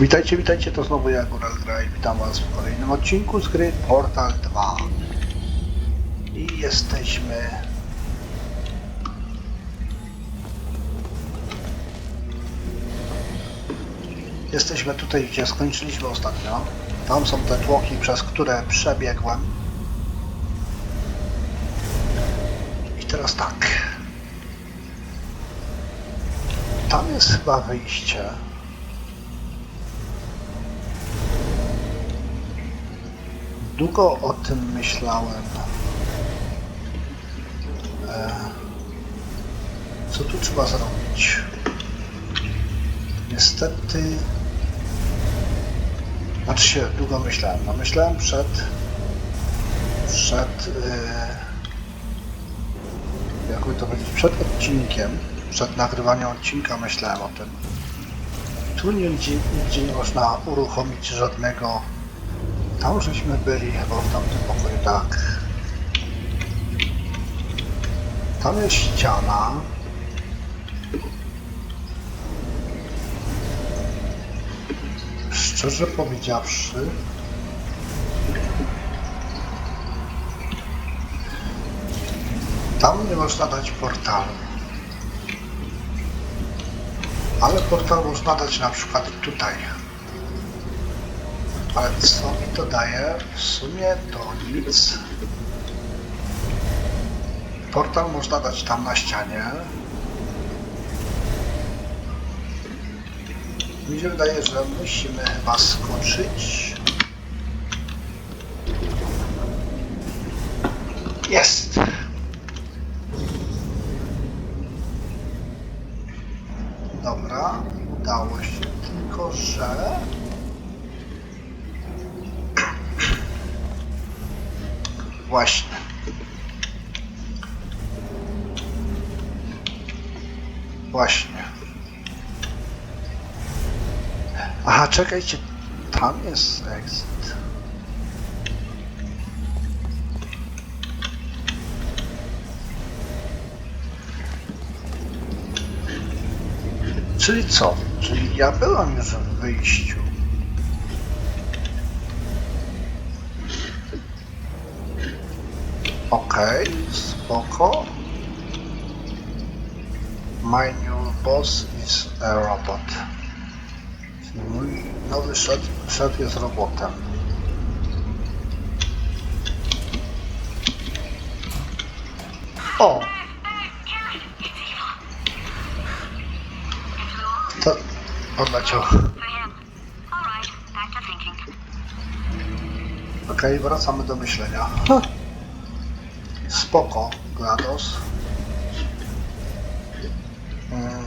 Witajcie, witajcie, to znowu ja, Góral Gra i witam was w kolejnym odcinku z gry Portal 2. I jesteśmy... Jesteśmy tutaj, gdzie skończyliśmy ostatnio. Tam są te tłoki, przez które przebiegłem. I teraz tak. Tam jest chyba wyjście. Długo o tym myślałem. E, co tu trzeba zrobić? Niestety. Znaczy się, długo myślałem. No myślałem przed. Przed. E, jakby to powiedzieć? Przed odcinkiem. Przed nagrywaniem odcinka myślałem o tym. Tu nigdzie, nigdzie nie można uruchomić żadnego tam żeśmy byli chyba w tamtym pokoju, tak. Tam jest ściana. Szczerze powiedziawszy, tam nie można dać portalu. Ale portal można dać na przykład tutaj. Ale co mi to daje? W sumie to nic. Portal można dać tam na ścianie. Mi się wydaje, że musimy chyba skoczyć. Jest! Właśnie. Właśnie. Aha, czekajcie. Tam jest exit. Czyli co? Czyli ja byłem już w wyjściu. Okej, spoko. My new boss is a robot. Mój nowy szef, szef jest robotem. O! To odleciał. Okej, wracamy do myślenia. Spoko, GLaDOS. Mm.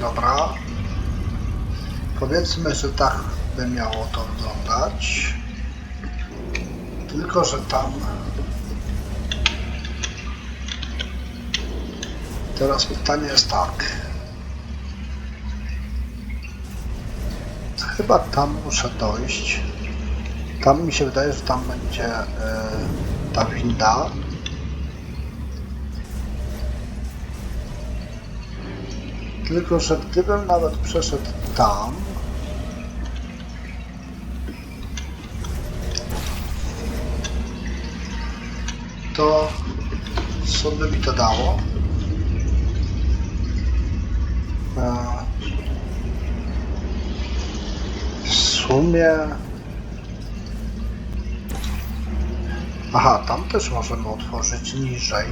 Dobra. Powiedzmy, że tak by miało to wyglądać. Tylko, że tam... Teraz pytanie jest tak. Chyba tam muszę dojść. Tam mi się wydaje, że tam będzie e, ta winda. Tylko, że gdybym nawet przeszedł tam, to co by mi to dało? E, w sumie. Aha, tam też możemy otworzyć niżej.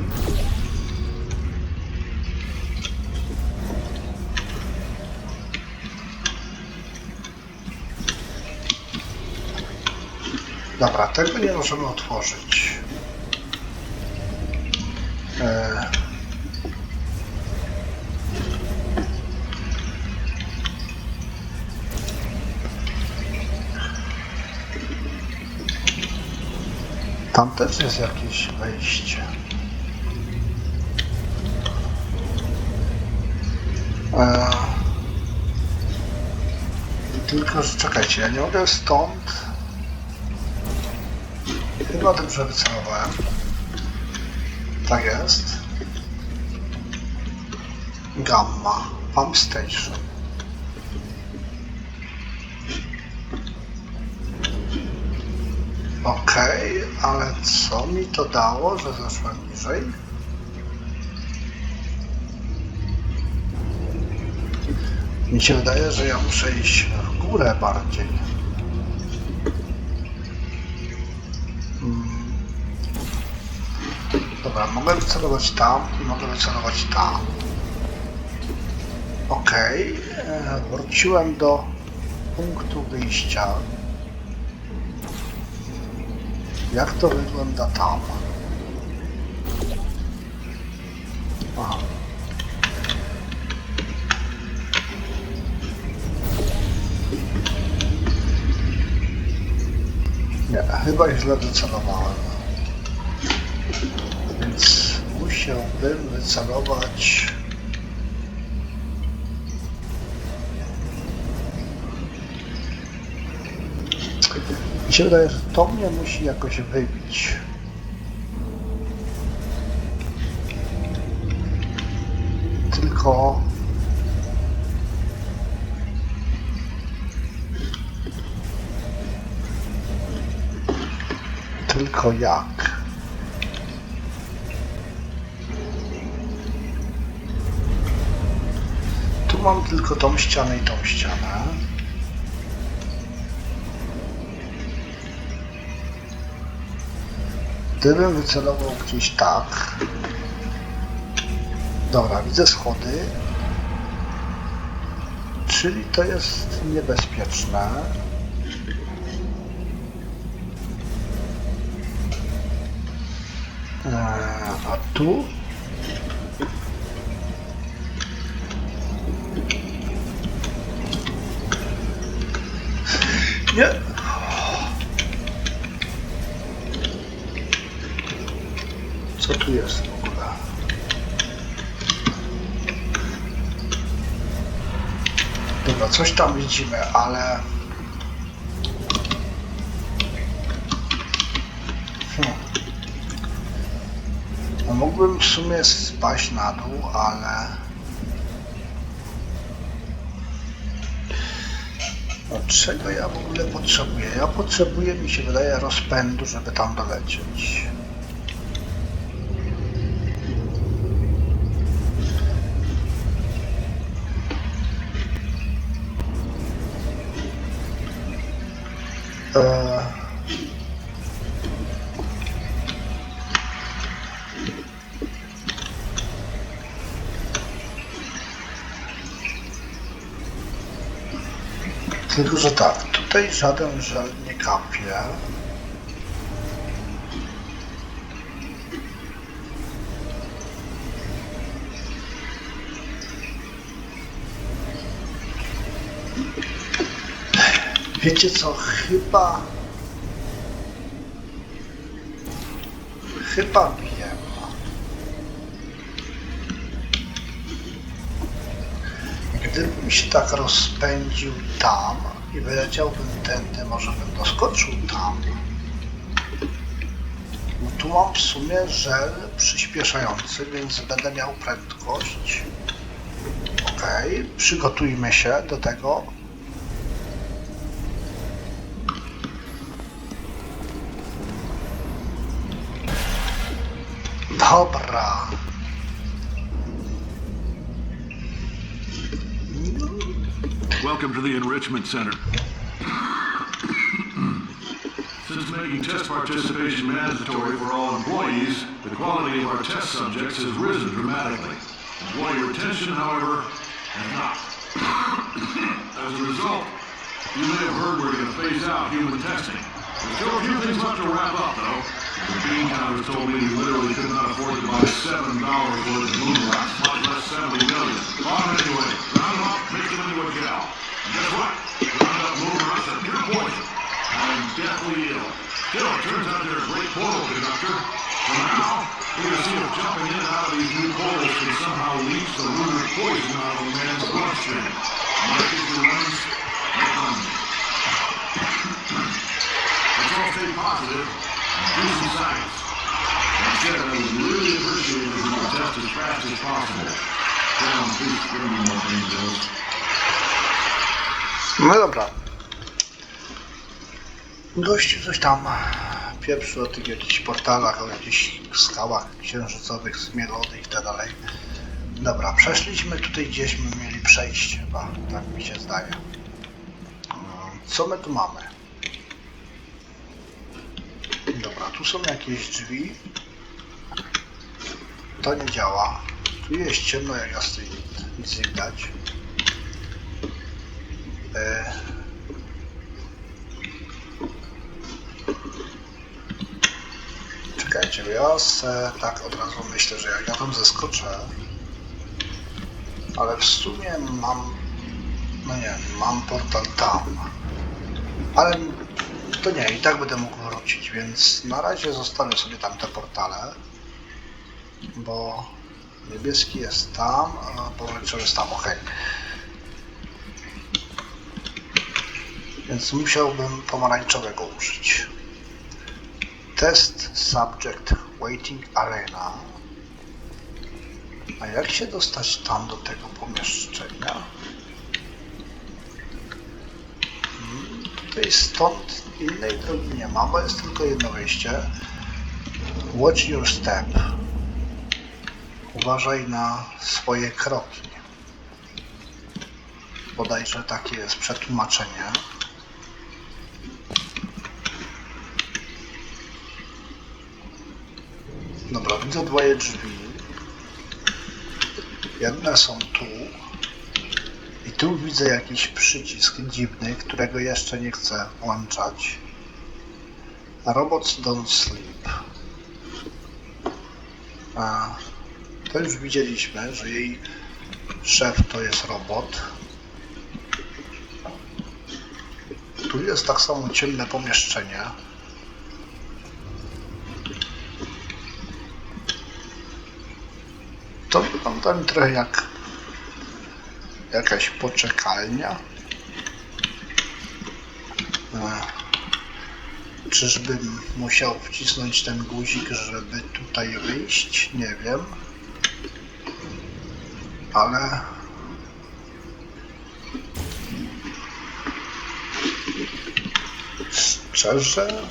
Dobra, tego nie możemy otworzyć. E... Tam też jest jakieś wejście. E... Tylko, że czekajcie, ja nie mogę stąd. Chyba dobrze wycelowałem. Tak jest. Gamma. Pump Station. Okej, ale co mi to dało, że zeszłem niżej? Mi się wydaje, że ja muszę iść w górę bardziej. Mm. Dobra, mogę wycelować tam i mogę wycelować tam. Okej, e, wróciłem do punktu wyjścia. Jak to wygląda tam? Aha. Nie, chyba źle wycelowałem. Więc musiałbym wycelować... się wydaje, że to mnie musi jakoś wybić. Tylko... Tylko jak? Tu mam tylko tą ścianę i tą ścianę. Gdybym wycelował gdzieś tak. Dobra, widzę schody. Czyli to jest niebezpieczne. Eee, a tu? Nie. Co tu jest w ogóle? Dobra, coś tam widzimy, ale... Hmm. No mógłbym w sumie spaść na dół, ale... No czego ja w ogóle potrzebuję? Ja potrzebuję, mi się wydaje, rozpędu, żeby tam dolecieć. Że tak, tutaj żaden żel nie kapie. Wiecie co, chyba... Chyba wiem. Gdybym się tak rozpędził tam i wyleciałbym tędy, może bym doskoczył tam. No tu mam w sumie żel przyspieszający, więc będę miał prędkość. Okej, przygotujmy się do tego. Dobra. Welcome to the Enrichment Center. Since making test participation mandatory for all employees, the quality of our test subjects has risen dramatically. Employee retention, however, has not. As a result, you may have heard we're going to phase out human testing. There's still a few things left to wrap up, though. The bean counters told me you literally could not afford to buy seven dollars worth of moon rocks, much less seventy million. Well, anyway, round them up, mix them into a gel. And guess what? Round up moon rocks are pure poison. I'm deathly ill. Still, it turns out they're a great portal conductor. For now, we're gonna see if jumping in and out of these new portals can somehow leach the lunar poison out of a man's bloodstream. Mark your runs, make money. Let's all stay positive and do some science. Said, I would really appreciate it if you test as fast as possible. Down, please bring me more painkillers. No dobra. Gościu coś tam pieprzy o tych jakichś portalach, o jakichś skałach księżycowych, zmielonych i tak dalej. Dobra, przeszliśmy tutaj gdzieśmy mieli przejść chyba, tak mi się zdaje. Mm, Co my tu mamy? Dobra, tu są jakieś drzwi. To nie działa. Tu jest ciemno jak jasny nic nie widać. E... Czekajcie, bo ja se tak od razu myślę, że jak ja tam zeskoczę, ale w sumie mam, no nie, mam portal tam, ale to nie, i tak będę mógł wrócić, więc na razie zostawię sobie tam te portale, bo niebieski jest tam, a pomarańczowy jest tam, ok. Więc musiałbym pomarańczowego użyć. Test Subject Waiting Arena. A jak się dostać tam do tego pomieszczenia? Hmm, Tutaj stąd innej drogi nie ma, bo jest tylko jedno wejście. Watch your step. Uważaj na swoje kroki. Bodajże takie jest przetłumaczenie. Dobra, widzę dwoje drzwi. Jedne są tu. I tu widzę jakiś przycisk dziwny, którego jeszcze nie chcę włączać. Robots don't sleep. A, to już widzieliśmy, że jej szef to jest robot. Tu jest tak samo ciemne pomieszczenie. To wygląda mi trochę jak jakaś poczekalnia. E, Czyżbym musiał wcisnąć ten guzik, żeby tutaj wyjść? Nie wiem. Ale... Szczerze...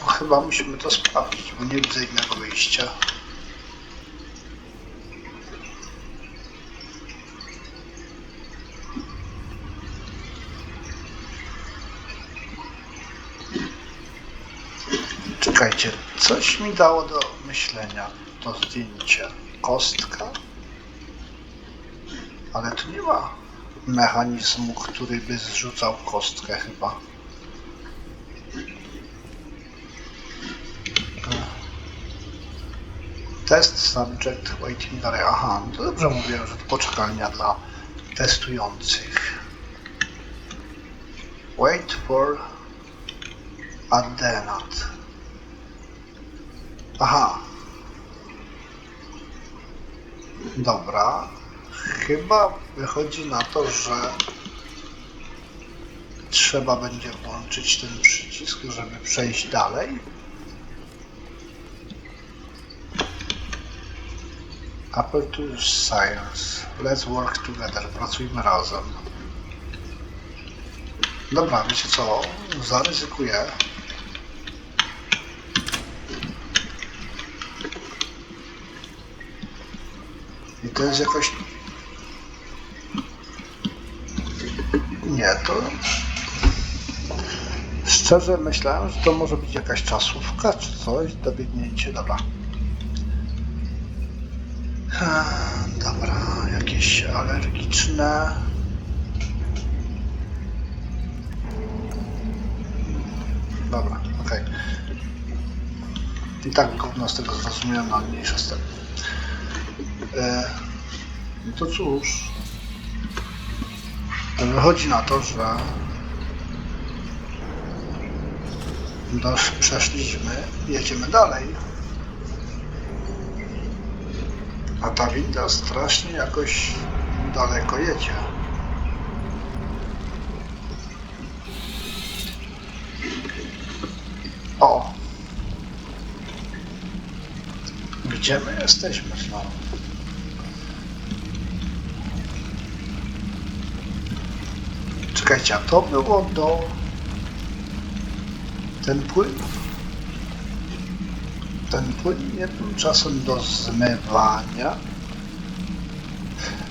No, chyba musimy to sprawdzić, bo nie widzę innego wyjścia. Czekajcie, coś mi dało do myślenia to zdjęcie. Kostka? Ale tu nie ma mechanizmu, który by zrzucał kostkę chyba. Test subject waiting area. Aha, no to dobrze mówiłem, że to poczekalnia dla testujących. Wait for Adenat. Aha. Dobra. Chyba wychodzi na to, że trzeba będzie włączyć ten przycisk, żeby przejść dalej. Aperture Science. Let's work together. Pracujmy razem. Dobra, wiecie co? Zaryzykuję. I to jest jakoś... Nie, to... Szczerze myślałem, że to może być jakaś czasówka czy coś, dobiegnięcie, dobra. Dobra, jakieś alergiczne. Dobra, okej. I tak gówno z tego zrozumiałem, ale mniejsza z no to cóż. Wychodzi na to, że dosz, przeszliśmy, jedziemy dalej. A ta winda strasznie jakoś daleko jedzie. O! Gdzie my jesteśmy znowu? Czekajcie, to było do... Ten płyn... Ten płyn nie czasem do zmywania.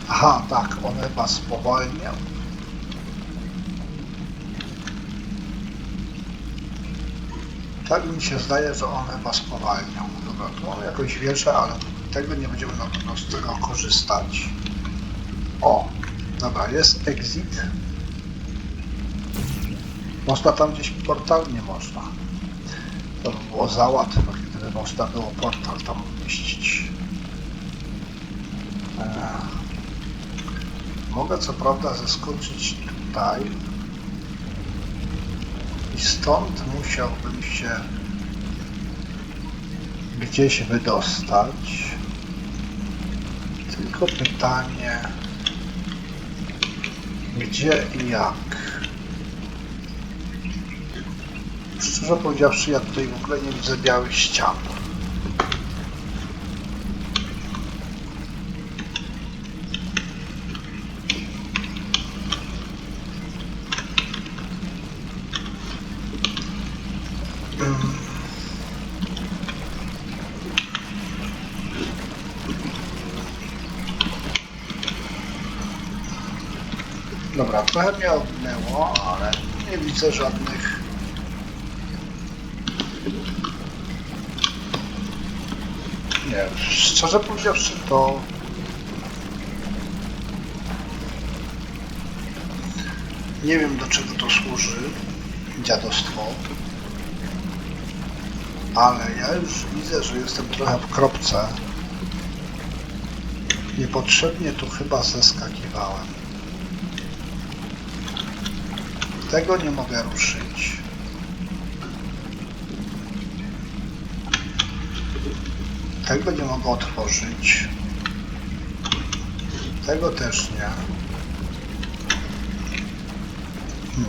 Aha, tak, on chyba spowalnia. Tak mi się zdaje, że on chyba spowalniał. Dobra, tu mamy jakąś wieżę, ale tego nie będziemy na pewno z tego korzystać. O, dobra, jest exit. Można tam gdzieś portal? Nie można. To by było za łatwo, gdyby można było portal tam umieścić. Eee, mogę co prawda zeskoczyć tutaj. I stąd musiałbym się gdzieś wydostać. Tylko pytanie, gdzie i jak? Szczerze powiedziawszy, ja tutaj w ogóle nie widzę białych ścian. Dobra, trochę mnie ale nie widzę żadnych Nie, szczerze powiedziawszy to... Nie wiem do czego to służy, dziadostwo. Ale ja już widzę, że jestem trochę w kropce. Niepotrzebnie tu chyba zeskakiwałem. Tego nie mogę ruszyć. Tego nie mogę otworzyć. Tego też nie. Hmm.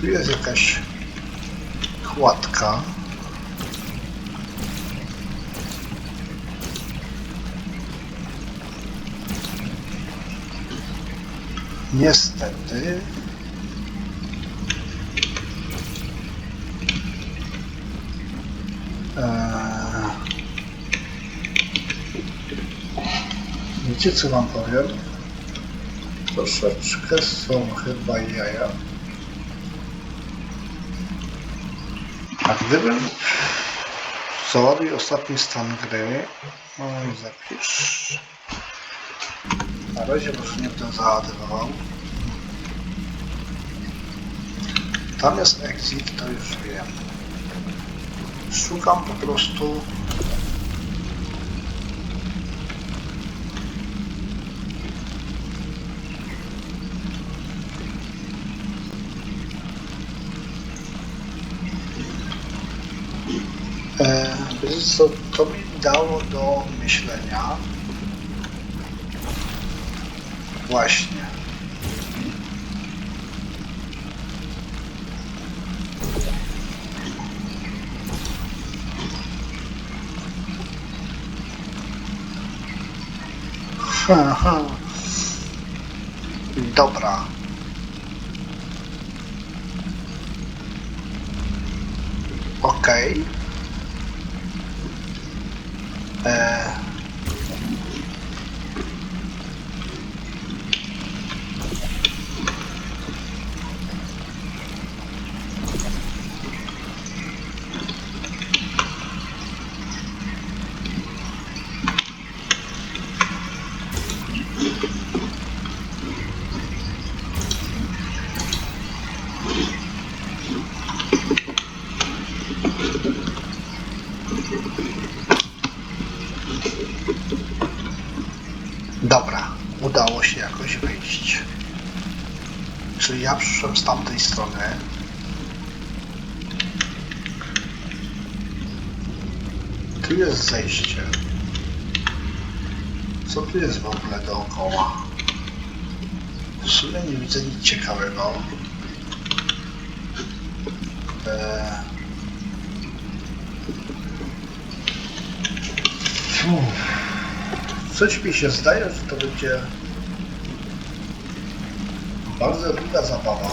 Tu jest jakaś kładka. Niestety Eee, Wiecie co wam powiem? Troszeczkę są chyba jaja. A gdybym załaduj ostatni stan gry, no zapisz. Na razie może nie będę załadowywał. Tam jest exit, to już wiem. Szukam po prostu E, co to mi dało do myślenia. Właśnie. Dobra. Okej. Eee. Dobra, udało się Czyli ja przyszłem z tamtej strony. Tu jest zejście. Co tu jest w ogóle dookoła? W sumie nie widzę nic ciekawego. Eee... Coś mi się zdaje, że to będzie bardzo długa zabawa.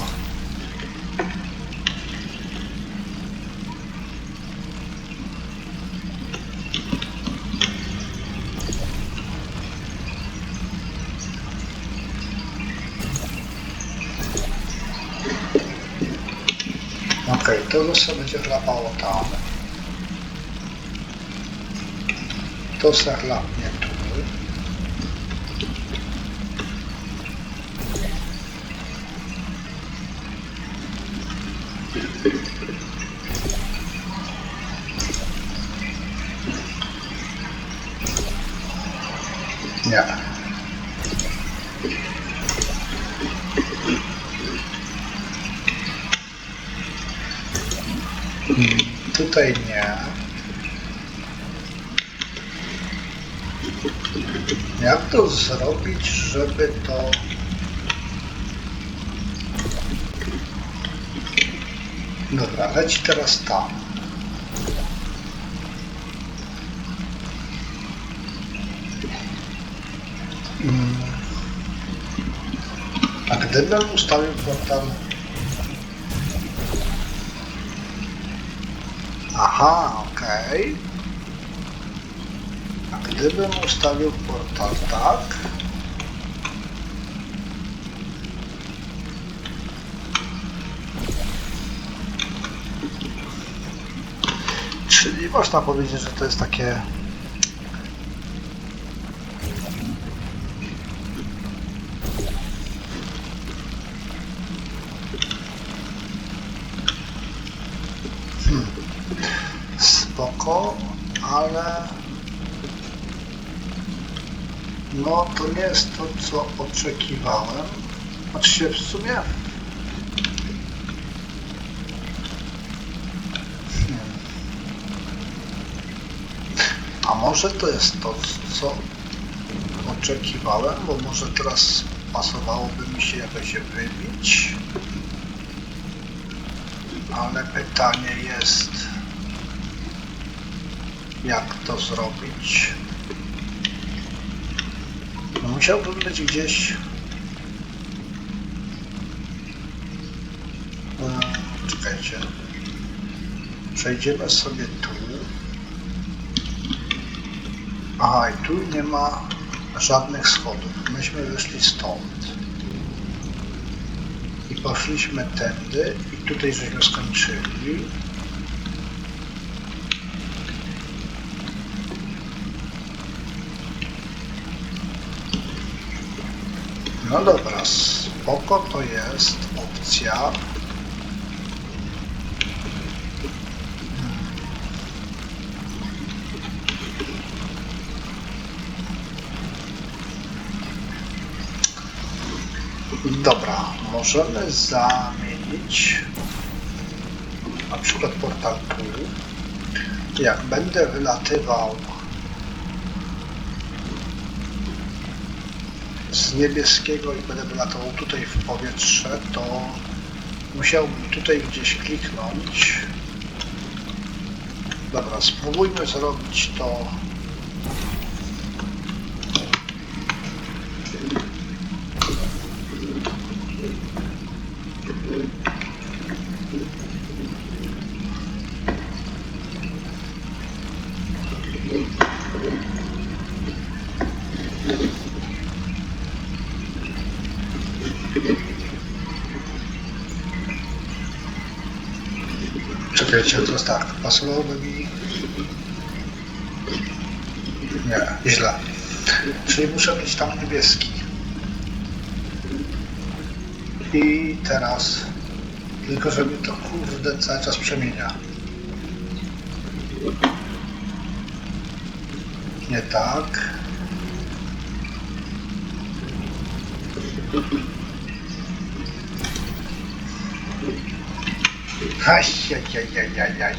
Okej, okay, to już będzie chlapało tam. To se chlapnie. Żeby to... Dobra, leci teraz tam. A gdybym ustawił portal... Aha, okej. A gdybym ustawił portal tak... Czyli można powiedzieć, że to jest takie... Spoko, ale... No, to nie jest to, co oczekiwałem. Znaczy się w sumie... Hmm. A może to jest to, co oczekiwałem, bo może teraz pasowałoby mi się jakoś wybić. Ale pytanie jest, jak to zrobić? No musiałbym być gdzieś... Hmm, Czekajcie. Przejdziemy sobie tu. Aha, i tu nie ma żadnych schodów. Myśmy wyszli stąd. I poszliśmy tędy i tutaj żeśmy skończyli. No dobra, spoko to jest opcja. Dobra, możemy zamienić na przykład portal tu. Jak będę wylatywał z niebieskiego i będę wylatował tutaj w powietrze, to musiałbym tutaj gdzieś kliknąć. Dobra, spróbujmy zrobić to Czekajcie, to jest tak, pasowałoby mi... Nie, źle. Czyli muszę mieć tam niebieski. I teraz... Tylko, że mi to kurde cały czas przemienia. Nie tak. Ajajajajajaj.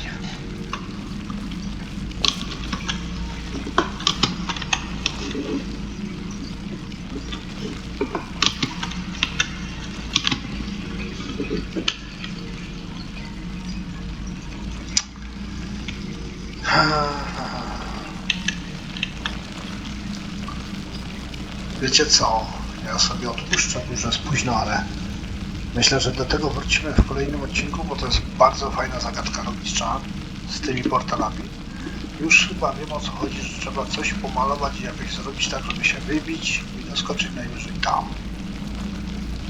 Wiecie co? Ja sobie odpuszczę, już jest późno, ale Myślę, że do tego wrócimy w kolejnym odcinku, bo to jest bardzo fajna zagadka logicza z tymi portalami. Już chyba wiem o co chodzi, że trzeba coś pomalować i jakoś zrobić tak, żeby się wybić i doskoczyć najwyżej tam.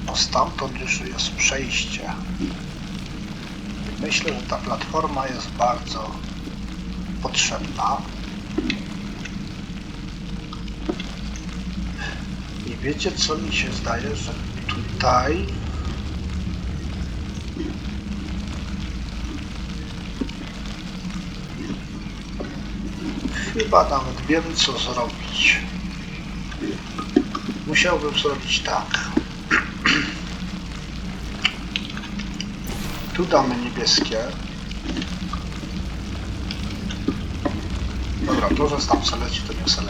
Bo stamtąd już jest przejście. Myślę, że ta platforma jest bardzo potrzebna. I wiecie co mi się zdaje, że tutaj chyba nawet wiem co zrobić. Musiałbym zrobić tak. Tu damy niebieskie. Dobra, to, że tam se leci, to nie se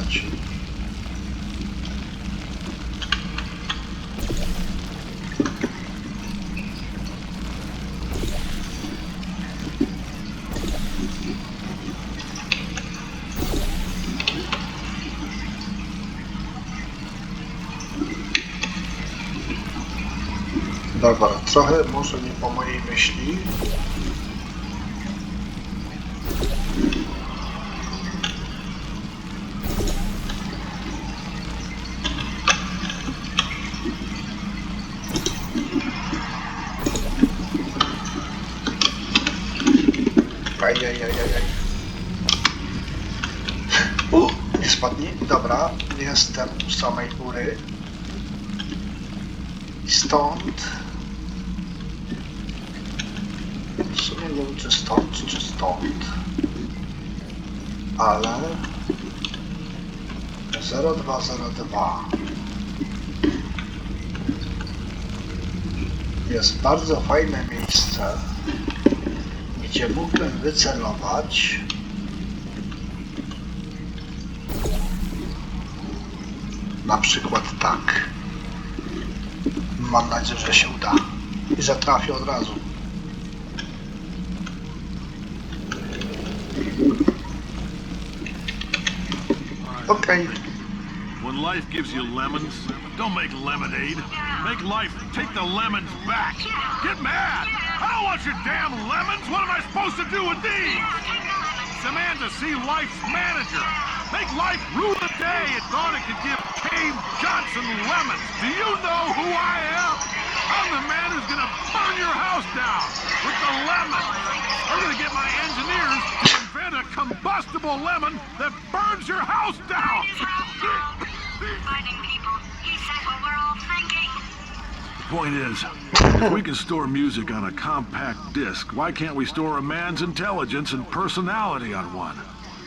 Dobra, trochę może nie po mojej myśli. Dobra, jestem u samej góry. Stąd... nie wiem, czy stąd, czy stąd. Ale... 0202 jest bardzo fajne miejsce, gdzie mógłbym wycelować na przykład tak. Mam nadzieję, że się uda i że trafię od razu. Okej, When life gives you lemons, don't make lemonade. Make life take the lemons back. Get mad! I don't want your damn lemons! What am I supposed to do with these? Demand to see life's manager. Make life rue the day it thought it could give Cave Johnson lemons. Do you know who I am? I'm the man who's gonna burn your house down with the lemons. I'm gonna get my engineers a combustible lemon that burns your house down. Finding people. He says what we're all thinking. Point is, if we can store music on a compact disc, why can't we store a man's intelligence and personality on one?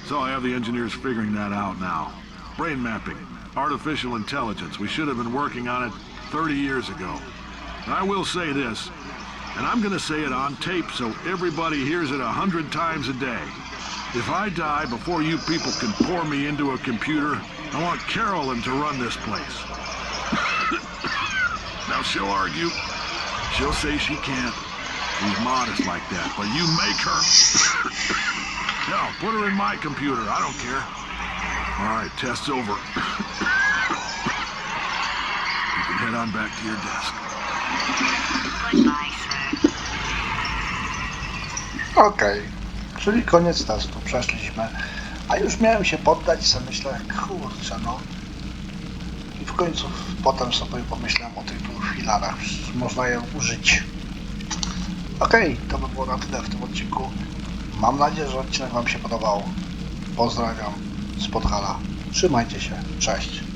So I have the engineers figuring that out now. Brain mapping, artificial intelligence. We should have been working on it 30 years ago. And I will say this, and I'm gonna say it on tape so everybody hears it a hundred times a day. If I die before you people can pour me into a computer, I want Carolyn to run this place. Now she'll argue. She'll say she can't. She's modest like that, but you make her. no, put her in my computer. I don't care. All right, test's over. you can head on back to your desk. Goodbye, sir. okej. Czyli koniec testu, przeszliśmy. A już miałem się poddać, sobie myślę, kurczę no. I w końcu potem sobie pomyślałem o tych dwóch filarach, można je użyć. Okej, to by było na tyle w tym odcinku. Mam nadzieję, że odcinek Wam się podobał. Pozdrawiam z Podhala. Trzymajcie się, cześć.